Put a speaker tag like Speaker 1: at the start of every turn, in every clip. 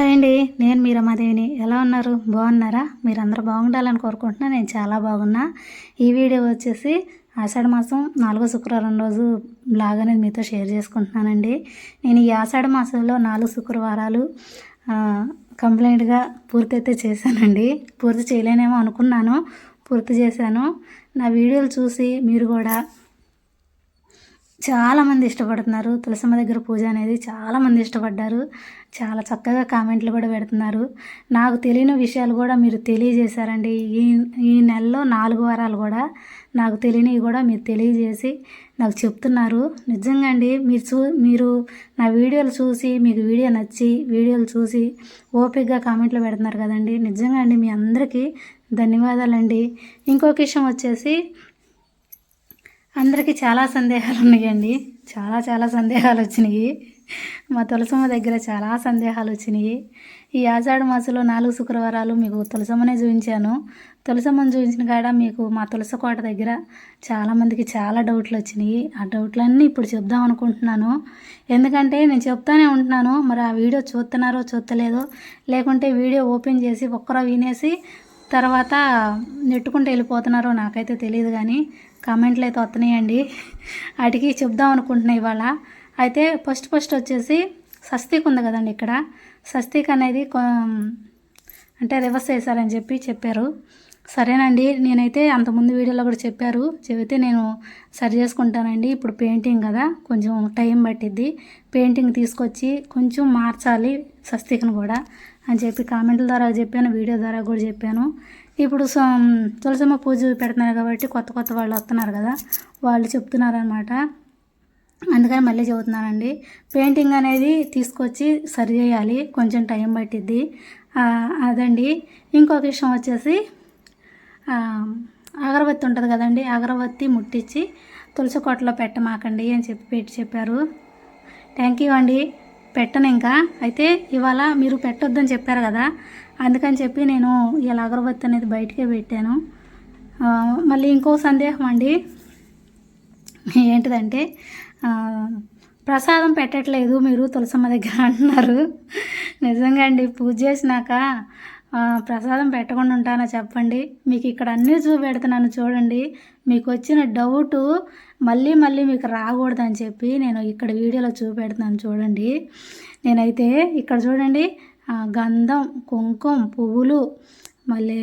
Speaker 1: Hi అండి నేను మీ రమాదేవిని ఎలా ఉన్నారు? బాగున్నారా? మీరందరూ బాగుండాలని కోరుకుంటున్నా నేను చాలా బాగున్నా. ఈ వీడియో వచ్చేసి ఆషాఢ మాసం నాలుగో శుక్రవారం రోజు బ్లాగ్ అనేది మీతో షేర్ చేసుకుంటున్నానండి. నేను ఈ ఆషాఢ మాసంలో నాలుగు శుక్రవారాలు కంప్లైంట్గా పూర్తి అయితే చేశానండి. పూర్తి చేయలేనేమో అనుకున్నాను పూర్తి చేశాను. నా వీడియోలు చూసి మీరు కూడా చాలామంది ఇష్టపడుతున్నారు. తులసమ్మ దగ్గర పూజ అనేది చాలామంది ఇష్టపడ్డారు. చాలా చక్కగా కామెంట్లు కూడా పెడుతున్నారు. నాకు తెలియని విషయాలు కూడా మీరు తెలియజేశారండి. ఈ ఈ నెలలో నాలుగు వారాలు కూడా నాకు తెలియనివి కూడా మీరు తెలియజేసి నాకు చెప్తున్నారు. నిజంగా అండి మీరు చూ మీరు నా వీడియోలు చూసి మీకు వీడియో నచ్చి వీడియోలు చూసి ఓపిక్గా కామెంట్లు పెడుతున్నారు కదండి. నిజంగా అండి మీ అందరికీ ధన్యవాదాలండి. ఇంకొక విషయం వచ్చేసి అందరికీ చాలా సందేహాలు ఉన్నాయండి చాలా చాలా సందేహాలు వచ్చినాయి మా తులసమ్మ దగ్గర చాలా సందేహాలు వచ్చినాయి ఈ ఆషాఢ మాసంలో నాలుగు శుక్రవారాలు మీకు తులసమ్మనే చూపించాను తులసమ్మని చూపించిన కాడ మీకు మా తులస కోట దగ్గర చాలామందికి చాలా డౌట్లు వచ్చినాయి ఆ డౌట్లన్నీ ఇప్పుడు చెప్దాం అనుకుంటున్నాను. ఎందుకంటే నేను చెప్తానే ఉంటున్నాను మరి ఆ వీడియో చూస్తున్నారో చూస్తలేదో లేకుంటే వీడియో ఓపెన్ చేసి ఒక్కరో వినేసి తర్వాత నెట్టుకుంటూ వెళ్ళిపోతున్నారో నాకైతే తెలియదు కానీ కామెంట్లు అయితే వస్తున్నాయండి. వాటికి చెప్దాం అనుకుంటున్నా ఇవాళ. అయితే ఫస్ట్ ఫస్ట్ వచ్చేసి సస్తిక్ ఉంది కదండి ఇక్కడ. సస్తిక్ అనేది కొ- అంటే రివర్స్ చేశారని చెప్పి చెప్పారు. సరేనండి నేనైతే అంతకుముందు వీడియోలో కూడా చెప్పారు. చెబితే నేను సరి చేసుకుంటానండి. ఇప్పుడు పెయింటింగ్ కదా కొంచెం టైం పట్టిద్ది. పెయింటింగ్ తీసుకొచ్చి కొంచెం మార్చాలి సస్తికను కూడా అని చెప్పి కామెంట్ల ద్వారా చెప్పాను వీడియో ద్వారా కూడా చెప్పాను. ఇప్పుడు సో- తులసమ్మ పూజ పెడుతున్నారు కాబట్టి కొత్త కొత్త వాళ్ళు వస్తున్నారు కదా వాళ్ళు చెప్తున్నారనమాట అందుకని మళ్ళీ చెబుతున్నానండి. పెయింటింగ్ అనేది తీసుకొచ్చి సరి చేయాలి కొంచెం టైం పట్టిద్ది. అదండి. ఇంకొక విషయం వచ్చేసి అగరబత్తి ఉంటుంది కదండి అగరబత్తి ముట్టించి తులసి కోటలో పెట్టమాకండి అని చెప్పి పెట్టి చెప్పారు. థ్యాంక్ యూ అండి. పెట్టను ఇంకా. అయితే ఇవాళ మీరు పెట్టొద్దని చెప్పారు కదా అందుకని చెప్పి నేను ఇలా అగరబత్తి అనేది బయటకే పెట్టాను. మళ్ళీ ఇంకో సందేహం అండి. ఏంటిదంటే ప్రసాదం పెట్టట్లేదు మీరు తులసమ్మ దగ్గర అంటున్నారు. నిజంగా అండి పూజ చేసినాక ప్రసాదం పెట్టకుండా ఉంటానా చెప్పండి. మీకు ఇక్కడ అన్నీ చూపెడుతున్నాను చూడండి. మీకు వచ్చిన డౌటు మళ్ళీ మళ్ళీ మీకు రాకూడదని చెప్పి నేను ఇక్కడ వీడియోలో చూపెడుతున్నాను చూడండి. నేనైతే ఇక్కడ చూడండి గంధం కుంకుమ పువ్వులు మళ్ళీ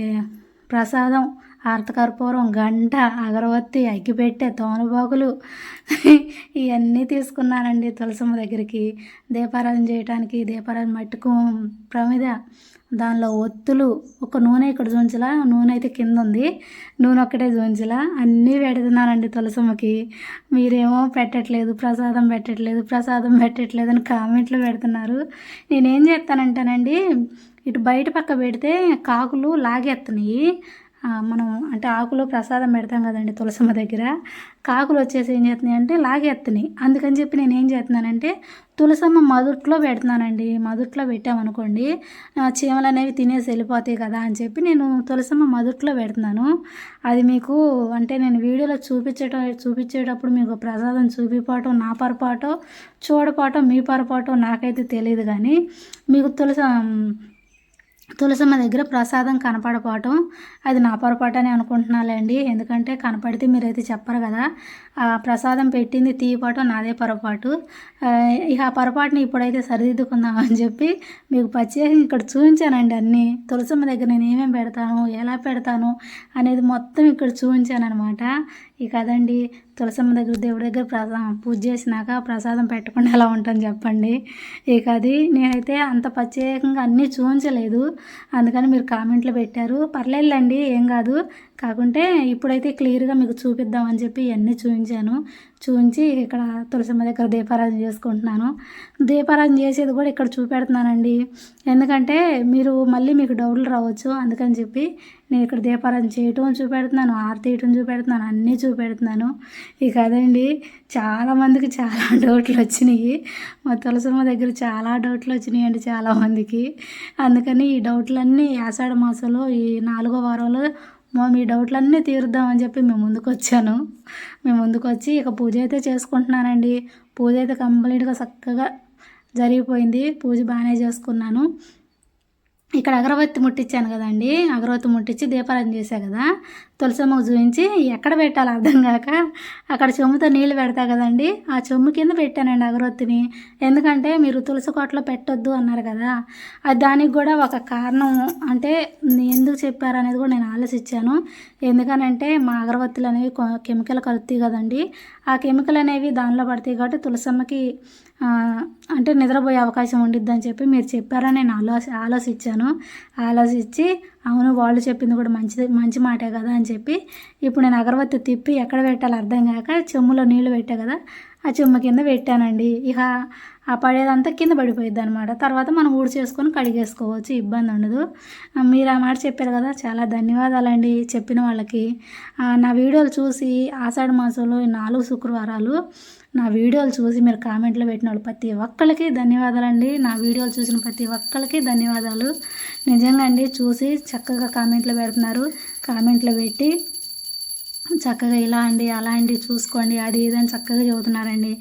Speaker 1: ప్రసాదం ఆర్తకర్పూరం గంట అగరవత్తి అగ్గిపెట్టె తోనబాకులు ఇవన్నీ తీసుకున్నానండి తులసమ్మ దగ్గరికి. దీపారాధన చేయడానికి దీపారాధన మట్టుకు ప్రమిద. దానిలో ఒత్తులు ఒక నూనె ఇక్కడ చూంచలా నూనె అయితే కింద ఉంది నూనె ఒక్కటే చూంచలా అన్నీ పెడుతున్నానండి తులసమ్మకి. మీరేమో పెట్టట్లేదు ప్రసాదం పెట్టట్లేదు ప్రసాదం పెట్టట్లేదు అని కామెంట్లు పెడుతున్నారు. నేనేం చేస్తానంటేనండి ఇటు బయట పక్క పెడితే కాకులు లాగేస్తున్నాయి మనం అంటే ఆకులో ప్రసాదం పెడతాం కదండి తులసమ్మ దగ్గర. కాకులు వచ్చేసి ఏం చేస్తున్నాయి అంటే లాగేస్తున్నాయి అందుకని చెప్పి నేను ఏం చేస్తున్నానంటే తులసమ్మ మదుట్లో పెడుతున్నానండి మదుట్లో పెట్టామనుకోండి చీమలు అనేవి తినేసి వెళ్ళిపోతాయి కదా అని చెప్పి నేను తులసమ్మ మదుట్లో పెడుతున్నాను. అది మీకు అంటే నేను వీడియోలో చూపించటం చూపించేటప్పుడు మీకు ప్రసాదం చూపిపోవటం నా పొరపాటో చూడపోవటం మీ పొరపాటో నాకైతే తెలియదు కానీ మీకు తులస తులసమ్మ దగ్గర ప్రసాదం కనపడపోవటం అది నా పొరపాటని అనుకుంటున్నాలేండి. ఎందుకంటే కనపడితే మీరైతే చెప్పరు కదా. ప్రసాదం పెట్టింది తీయపాటు నాదే పొరపాటు. ఇక ఆ పొరపాటుని ఇప్పుడైతే సరిదిద్దుకుందాం అని చెప్పి మీకు ప్రత్యేకంగా ఇక్కడ చూపించానండి అన్నీ. తులసమ్మ దగ్గర నేను ఏమేమి పెడతాను ఎలా పెడతాను అనేది మొత్తం ఇక్కడ చూపించాను అనమాట ఇక అదండి తులసమ్మ దగ్గర దేవుడి దగ్గర ప్రసా పూజ చేసినాక ప్రసాదం పెట్టకుండా ఎలా ఉంటాను చెప్పండి. ఇక అది నేనైతే అంత ప్రత్యేకంగా అన్నీ చూపించలేదు. అందుకని మీరు కామెంట్లు పెట్టారు. పర్లేదులేండి ఏం కాదు. కాకుంటే ఇప్పుడైతే క్లియర్గా మీకు చూపిద్దామని చెప్పి ఇవన్నీ చూపించాను చూపించి ఇక్కడ తులసమ్మ దగ్గర దీపారాధన చేసుకుంటున్నాను. దీపారాధన చేసేది కూడా ఇక్కడ చూపెడుతున్నానండి. ఎందుకంటే మీరు మళ్ళీ మీకు డౌట్లు రావచ్చు. అందుకని చెప్పి నేను ఇక్కడ దీపారాధన చేయటం చూపెడుతున్నాను. ఆరతి ఇయటం చూపెడుతున్నాను. అన్నీ చూపెడుతున్నాను. ఇక అదండి చాలామందికి చాలా డౌట్లు వచ్చినాయి. మా తులసమ్మ దగ్గర చాలా డౌట్లు వచ్చినాయి అండి చాలామందికి అందుకని ఈ డౌట్లన్నీ ఆషాఢ మాసంలో ఈ నాలుగో వారంలో మా మీ డౌట్లన్నీ తీరుద్దామని చెప్పి మేము ముందుకు వచ్చాను మేము ముందుకు వచ్చి ఇక పూజ అయితే చేసుకుంటున్నానండి. పూజ అయితే కంప్లీట్గా చక్కగా జరిగిపోయింది. పూజ బాగానే చేసుకున్నాను. ఇక్కడ అగరబత్తి ముట్టించాను కదండి. అగరబత్తి ముట్టించి దీపారాధన చేశా కదా. తులసమ్మకు చూపించి ఎక్కడ పెట్టాలి అర్థం కాక అక్కడ చెమ్ముతో నీళ్ళు పెడతా కదండి. ఆ చెమ్ము కింద పెట్టానండి అగరొత్తిని. ఎందుకంటే మీరు తులసి కోటలో పెట్టొద్దు అన్నారు కదా. అది దానికి కూడా ఒక కారణం అంటే ఎందుకు చెప్పారు అనేది కూడా నేను ఆలోచించాను. ఎందుకనంటే మా అగరబత్తులు అనేవి కొ- కెమికల్ కలుపుతాయి కదండి. ఆ కెమికల్ అనేవి దానిలో పడతాయి కాబట్టి తులసమ్మకి అంటే నిద్రపోయే అవకాశం ఉండిద్దని చెప్పి మీరు చెప్పారని నేను ఆలోచి ఆలోచించాను. ఆలోచించి అవును వాళ్ళు చెప్పింది కూడా మంచిది మంచి మాటే కదా అని చెప్పి ఇప్పుడు నేను అగరబత్తి తిప్పి ఎక్కడ పెట్టాలో అర్థం కాక చెమ్ములో నీళ్ళు పెట్టా కదా ఆ చెమ్ము కింద పెట్టానండి. ఇక ఆ పడేదంతా కింద పడిపోయింది అనమాట తర్వాత మనం ఊడి చేసుకొని కడిగేసుకోవచ్చు ఇబ్బంది ఉండదు. మీరు ఆ మాట చెప్పారు కదా చాలా ధన్యవాదాలండి చెప్పిన వాళ్ళకి. నా వీడియోలు చూసి ఆషాఢ మాసంలో నాలుగు శుక్రవారాలు నా వీడియోలు చూసి మీరు కామెంట్లో పెట్టిన వాళ్ళు ప్రతి ఒక్కరికి ధన్యవాదాలండి. నా వీడియోలు చూసిన ప్రతి ఒక్కరికి ధన్యవాదాలు. నిజంగా అండి చూసి చక్కగా కామెంట్లో పెడుతున్నారు. కామెంట్లో పెట్టి చక్కగా ఇలా అండి అలా అండి చూసుకోండి అది ఇదని చక్కగా చెబుతున్నారండి.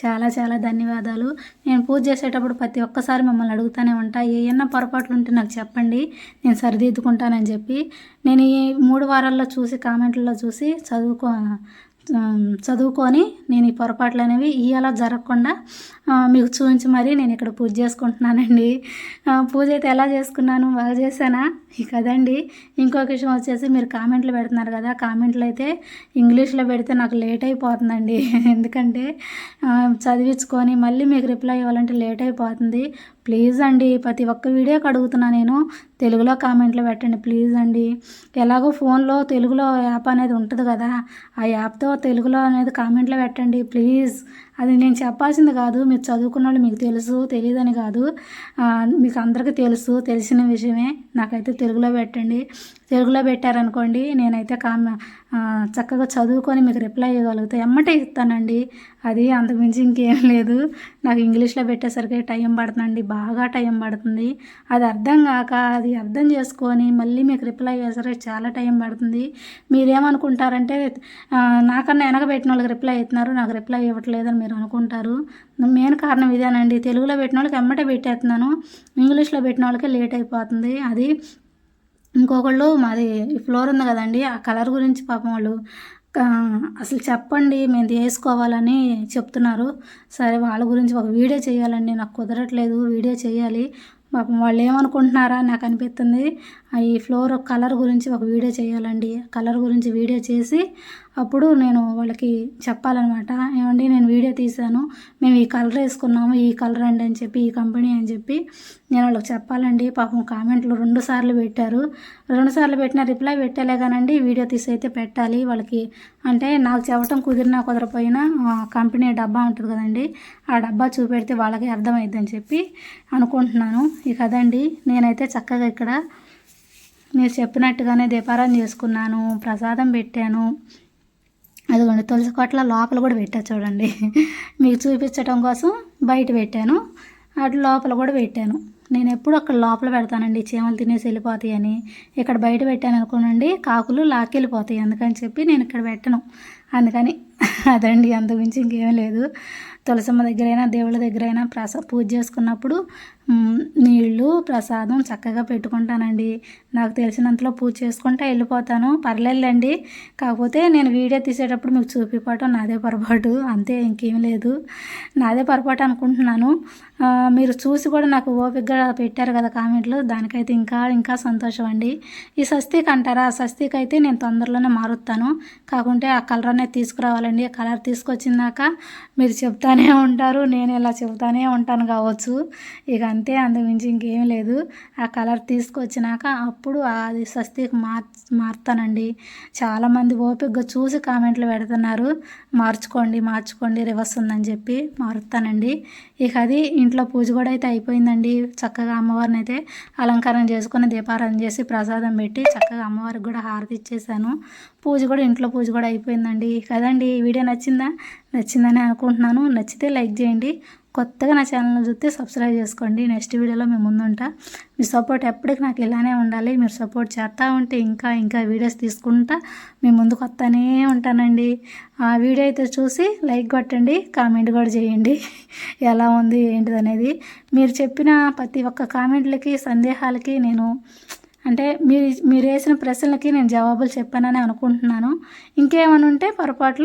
Speaker 1: చాలా చాలా ధన్యవాదాలు. నేను పూజ చేసేటప్పుడు ప్రతి ఒక్కసారి మిమ్మల్ని అడుగుతూనే ఉంటా. ఏమన్నా పొరపాట్లు ఉంటే నాకు చెప్పండి. నేను సరిదిద్దుకుంటానని చెప్పి నేను ఈ మూడు వారాల్లో చూసి కామెంట్లలో చూసి చదువుకో చదువుకొని నేను ఈ పొరపాట్లు అనేవి ఇవాళ జరగకుండా మీకు చూపించి మరీ నేను ఇక్కడ పూజ చేసుకుంటున్నానండి. పూజ అయితే ఎలా చేసుకున్నాను? బాగా చేశానా? కదండి. ఇంకొక విషయం వచ్చేసి మీరు కామెంట్లు పెడుతున్నారు కదా కామెంట్లు అయితే ఇంగ్లీష్లో పెడితే నాకు లేట్ అయిపోతుందండి. ఎందుకంటే చదివించుకొని మళ్ళీ మీకు రిప్లై ఇవ్వాలంటే లేట్ అయిపోతుంది. ప్లీజ్ అండి ప్రతి ఒక్క వీడియోకి అడుగుతున్నా నేను. తెలుగులో కామెంట్లు పెట్టండి ప్లీజ్ అండి. ఎలాగో ఫోన్లో తెలుగులో యాప్ అనేది ఉంటుంది కదా ఆ యాప్తో తెలుగులో అనేది కామెంట్లో పెట్టండి ప్లీజ్. అది నేను చెప్పాల్సింది కాదు మీరు చదువుకున్న వాళ్ళు మీకు తెలుసు తెలియదని కాదు. మీకు అందరికీ తెలుసు తెలిసిన విషయమే. నాకైతే తెలుగులో పెట్టండి. తెలుగులో పెట్టారనుకోండి నేనైతే కామ చక్కగా చదువుకొని మీకు రిప్లై ఇవ్వగలుగుతా. ఎమ్మటే ఇస్తానండి. అది అంతకుమించి ఇంకేం లేదు. నాకు ఇంగ్లీష్లో పెట్టేసరికి టైం పడుతుందండి. బాగా టైం పడుతుంది. అది అర్థం కాక అది అర్థం చేసుకొని మళ్ళీ మీకు రిప్లై చేసరికి చాలా టైం పడుతుంది. మీరేమనుకుంటారంటే నాకన్నా వెనకబెట్టిన వాళ్ళకి రిప్లై ఇస్తున్నారు. నాకు రిప్లై ఇవ్వట్లేదని మీరు అనుకుంటారు. మెయిన్ కారణం ఇదేనండి. తెలుగులో పెట్టిన వాళ్ళకి ఎమ్మటే పెట్టేస్తున్నాను. ఇంగ్లీష్లో పెట్టిన వాళ్ళకి లేట్ అయిపోతుంది. అది ఇంకొకళ్ళు మాది ఈ ఫ్లోర్ ఉంది కదండి ఆ కలర్ గురించి పాపం వాళ్ళు అసలు చెప్పండి మేము వేసుకోవాలని చెప్తున్నారు. సరే వాళ్ళ గురించి ఒక వీడియో చేయాలండి నాకు కుదరట్లేదు వీడియో చేయాలి. పాపం వాళ్ళు ఏమనుకుంటున్నారా నాకు అనిపిస్తుంది. ఆ ఈ ఫ్లోర్ కలర్ గురించి ఒక వీడియో చేయాలండి. కలర్ గురించి వీడియో చేసి అప్పుడు నేను వాళ్ళకి చెప్పాలన్నమాట ఏమండి నేను వీడియో తీశాను మేము ఈ కలర్ వేసుకున్నాము ఈ కలర్ అండి అని చెప్పి ఈ కంపెనీ అని చెప్పి నేను వాళ్ళకి చెప్పాలండి. పాపం కామెంట్లు రెండు సార్లు పెట్టారు. రెండు సార్లు పెట్టిన రిప్లై పెట్టలే కానండి వీడియో తీసి అయితే పెట్టాలి వాళ్ళకి. అంటే నాకు చెప్పటం కుదిరినా కుదరపోయినా కంపెనీ డబ్బా ఉంటుంది కదండి ఆ డబ్బా చూపెడితే వాళ్ళకి అర్థమైద్దని చెప్పి అనుకుంటున్నాను. ఇక అదండి నేనైతే చక్కగా ఇక్కడ మీరు చెప్పినట్టుగానే దీపారాధన చేసుకున్నాను ప్రసాదం పెట్టాను. అదిగోండి తులసి కోట్ల లోపల కూడా పెట్టా చూడండి. మీకు చూపించడం కోసం బయట పెట్టాను. అటు లోపల కూడా పెట్టాను. నేను ఎప్పుడు అక్కడ లోపల పెడతానండి చీమలు తినేసి వెళ్ళిపోతాయని ఇక్కడ బయట పెట్టాను అనుకోనండి కాకులు లాక్కెళ్ళిపోతాయి అందుకని చెప్పి నేను ఇక్కడ పెట్టను. అందుకని అదండి అంతకుమించి ఇంకేం లేదు. తులసమ్మ దగ్గరైనా దేవుళ్ళ దగ్గరైనా ప్రసా పూజ చేసుకున్నప్పుడు నీళ్ళు ప్రసాదం చక్కగా పెట్టుకుంటానండి. నాకు తెలిసినంతలో పూజ చేసుకుంటా వెళ్ళిపోతాను. పర్లేదులేండి. కాకపోతే నేను వీడియో తీసేటప్పుడు మీకు చూపిపోవటం నాదే పొరపాటు. అంతే ఇంకేం లేదు. నాదే పొరపాటు అనుకుంటున్నాను. మీరు చూసి కూడా నాకు ఓపికగా పెట్టారు కదా కామెంట్లు. దానికైతే ఇంకా ఇంకా సంతోషం అండి. ఈ సస్తికి అంటారా? ఆ స్వస్తిక్ అయితే నేను తొందరలోనే మారుస్తాను. కాకుంటే ఆ కలర్ అనేది తీసుకురావాలండి. ఆ కలర్ తీసుకొచ్చిందాక మీరు చెప్తానే ఉంటారు. నేను ఇలా చెప్తానే ఉంటాను కావచ్చు. ఇక అంతే అందుమించి ఇంకేం లేదు. ఆ కలర్ తీసుకొచ్చినాక అప్పుడు అప్పుడు అది స్వస్తికి మార్ మారుతానండి. చాలామంది ఓపికగా చూసి కామెంట్లు పెడుతున్నారు. మార్చుకోండి మార్చుకోండి రివర్స్ ఉందని చెప్పి మారుతానండి. ఇక అది ఇంట్లో పూజ కూడా అయితే అయిపోయిందండి. చక్కగా అమ్మవారిని అయితే అలంకారం చేసుకొని దీపారాధన చేసి ప్రసాదం పెట్టి చక్కగా అమ్మవారికి కూడా హారతి ఇచ్చేసాను. పూజ కూడా ఇంట్లో పూజ కూడా అయిపోయిందండి. కదండి ఈ వీడియో నచ్చిందా? నచ్చిందని అనుకుంటున్నాను. నచ్చితే లైక్ చేయండి. కొత్తగా నా ఛానల్ చూస్తే సబ్స్క్రైబ్ చేసుకోండి. నెక్స్ట్ వీడియోలో మేము ముందుంటా. మీ సపోర్ట్ ఎప్పటికి నాకు ఇలానే ఉండాలి. మీరు సపోర్ట్ చేస్తూ ఉంటే ఇంకా ఇంకా వీడియోస్ తీసుకుంటా మీ ముందుకు వస్తానే ఉంటానండి. ఆ వీడియో అయితే చూసి లైక్ కొట్టండి కామెంట్ కూడా చేయండి. ఎలా ఉంది ఏంటిది అనేది మీరు చెప్పిన ప్రతి ఒక్క కామెంట్లకి సందేహాలకి నేను అంటే మీరు మీరు వేసిన ప్రశ్నలకి నేను జవాబులు చెప్పానని అనుకుంటున్నాను. ఇంకేమైనా ఉంటే పొరపాట్లు